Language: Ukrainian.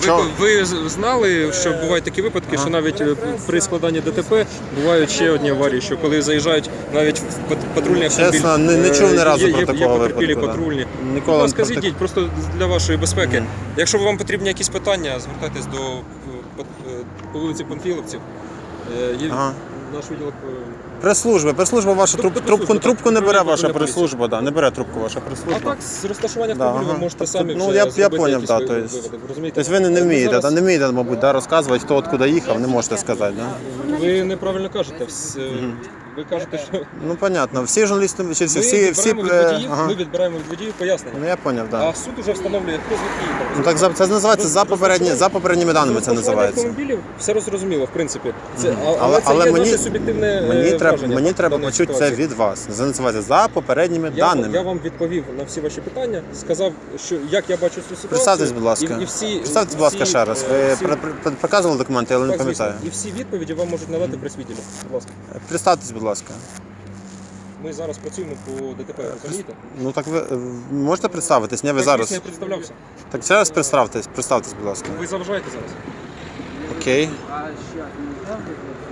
Ви, Чого? ви знали, що бувають такі випадки, що навіть е, при складанні ДТП бувають ще одні аварії, що коли заїжджають навіть в патрульні автомобілі. Чесно, не- не чув ні разу є, про є, такого Є потерпілі випадку, да. патрульні. Ніколи Будь ласка, так- зійдіть, просто для вашої безпеки. Якщо вам потрібні якісь питання, звертайтесь до е, по, е, по вулиці Панфіловців. Е, Є Ага. Наш відділок. е, Прес-служба, прес-служба ваша труб, прес-служба, трубку, так. трубку не бере ваша поліція. прес-служба, да, не бере трубку ваша А прес-служба. так, з розташування Да, автомобіля ага. ви можете Тобто, самі ну, вже я- я зробити поняв, якісь да, то есть- виводи, розумієте? Тобто ви не, не вмієте, зараз- да, не вмієте, мабуть, да, розказувати, хто откуда їхав, не можете сказати, да? Ви неправильно кажете. Вс- Ви кажете, що Ну, понятно. Всі журналісти, чи всі, ми всі, всі, відбираємо від е, водіїв, ага. ми відбираємо від водіїв пояснення. Ну, я поняв, А да. суд уже встановлює, хто звідки їхав. Ну, так за- це називається за попередні, за попередніми даними це Розташування називається. автомобілів все розуміло, в принципі. Це, а- але, Але, це але є мені, наше суб'єктивне е, мені, треба, мені треба почути це від вас. Це називається за попередніми Я, даними. я вам відповів на всі ваші питання, сказав, що як я бачу цю ситуацію. Представтесь, будь ласка. І, і всі, Представтесь, будь ласка, всі, ще раз. е, Ви всі- при- при- показували документи, але не так, звісно. пам'ятаю. І всі відповіді вам можуть надати присвідділі. Будь ласка. Представтесь, будь ласка. Ми зараз працюємо по ДТП, розумієте? Ну так ви е, можете представитись? Ні, ви Так, зараз. я представлявся. Так ще раз представтесь, представтесь, будь ласка. Ви заважаєте зараз. Окей. А ще не вызвать